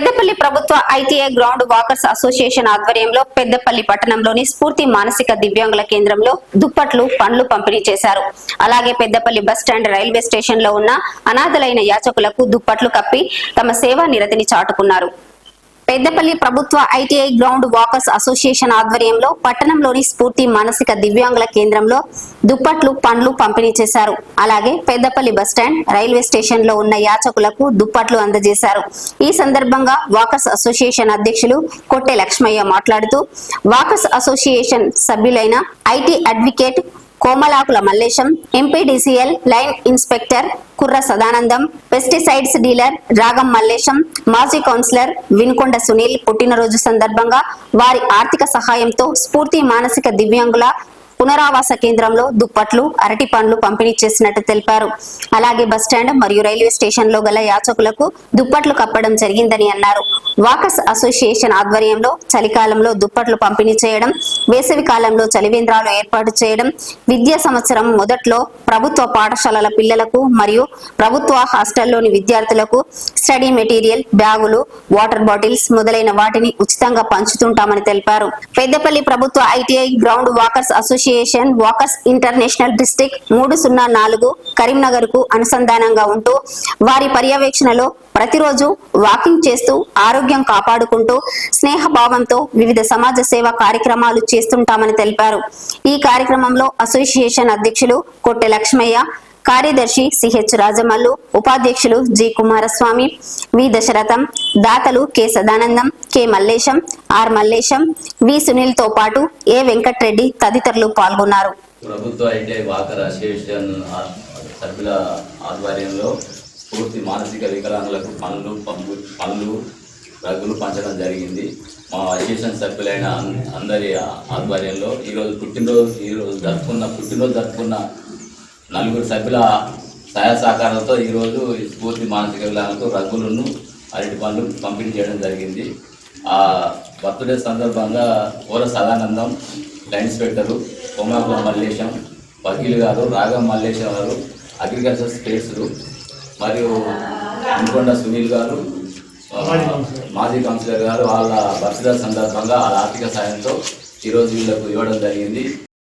పెద్దపల్లి ప్రభుత్వ ITI ground walkers association ఆధ్వర్యంలో పెద్దపల్లి పట్టణంలోని స్ఫూర్తి మానసిక దివ్యాంగుల కేంద్రంలో దుప్పట్లు పండ్లు పంపిణీ చేశారు. అలాగే పెద్దపల్లి బస్ స్టాండ్ రైల్వే స్టేషన్లో ఉన్న అనాథలైన యాచకులకు దుప్పట్లు కప్పి తమ సేవా నిరతిని చాటుకున్నారు. పెద్దపల్లి ప్రభుత్వ ఐటీఐ గ్రౌండ్ వాకర్స్ అసోసియేషన్ ఆధ్వర్యంలో పట్టణంలోని స్ఫూర్తి మానసిక దివ్యాంగుల కేంద్రంలో దుప్పట్లు పండ్లు పంపిణీ చేశారు. అలాగే పెద్దపల్లి బస్టాండ్ రైల్వే స్టేషన్లో ఉన్న యాచకులకు దుప్పట్లు అందజేశారు. ఈ సందర్భంగా వాకర్స్ అసోసియేషన్ అధ్యక్షులు కొట్టె లక్ష్మయ్య మాట్లాడుతూ walkers association సభ్యులైన IT advocate Komalakula Mallesham MPDCL line inspector Kurra Sadanandam pesticides dealer రాగం మల్లేశం మాజీ కౌన్సిలర్ వినుకొండ సునీల్ పుట్టినరోజు సందర్భంగా వారి ఆర్థిక సహాయంతో స్ఫూర్తి మానసిక దివ్యాంగుల పునరావాస కేంద్రంలో దుప్పట్లు అరటి పండ్లు పంపిణీ చేసినట్టు తెలిపారు. అలాగే బస్టాండ్ మరియు రైల్వే స్టేషన్లో గల యాచకులకు దుప్పట్లు కప్పడం జరిగిందని అన్నారు. వాకర్స్ అసోసియేషన్ ఆధ్వర్యంలో చలికాలంలో దుప్పట్లు పంపిణీ చేయడం వేసవి కాలంలో చలివేంద్రాలు ఏర్పాటు చేయడం విద్యా సంవత్సరం మొదట్లో ప్రభుత్వ పాఠశాలల పిల్లలకు మరియు ప్రభుత్వ హాస్టల్లోని విద్యార్థులకు స్టడీ మెటీరియల్ బ్యాగులు వాటర్ బాటిల్స్ మొదలైన వాటిని ఉచితంగా పంచుతుంటామని తెలిపారు. పెద్దపల్లి ప్రభుత్వ ITI ground walkers association walkers international district మూడు సున్నా నాలుగు కరీంనగర్కు అనుసంధానంగా ఉంటూ వారి పర్యవేక్షణలో ప్రతిరోజు వాకింగ్ చేస్తూ ఆరోగ్యం కాపాడుకుంటూ స్నేహభావంతో వివిధ సమాజ సేవ కార్యక్రమాలు చేస్తుంటామని తెలిపారు. ఈ కార్యక్రమంలో అసోసియేషన్ అధ్యక్షులు కొట్టె లక్ష్మయ్య కార్యదర్శి సిహెచ్ రాజమల్లు ఉపాధ్యక్షులు జి కుమారస్వామి వి దశరథం దాతలు K Sadanandam K Mallesham R Mallesham V సునీల్తో పాటు ఏ వెంకట్రెడ్డి తదితరులు పాల్గొన్నారు. ప్రభుత్వ ఐటీఐ వాకర్ అసోసియేషన్ సభ్యుల ఆధ్వర్యంలో పూర్తి మానసిక వికలాంగులకు పనులు పంపు పనులు రగ్గులు పంచడం జరిగింది. మా అసోసియేషన్ సభ్యులైన అందరి ఆధ్వర్యంలో ఈరోజు పుట్టినరోజు ఈరోజు జరుపుకున్న పుట్టినరోజు జరుపుకున్న నలుగురు సభ్యుల సహాయ సహకారాలతో ఈరోజు ఈ స్ఫూర్తి మానసిక వికలాంగులకు రగ్గులను అరటి పనులు పంపిణీ చేయడం జరిగింది. ఆ బర్త్డే సందర్భంగా ఓర సదానందం లైన్స్ పెట్టరు. కోమాకుల మల్లేశం వకీల్ గారు రాగం మల్లేశం గారు అగ్రికల్చర్ స్టేట్స్లు మరియు అనుకొండ సునీల్ గారు మాజీ కౌన్సిలర్ గారు వాళ్ళ బర్త్డే సందర్భంగా వాళ్ళ ఆర్థిక సాయంతో ఈరోజు వీళ్ళకు ఇవ్వడం జరిగింది.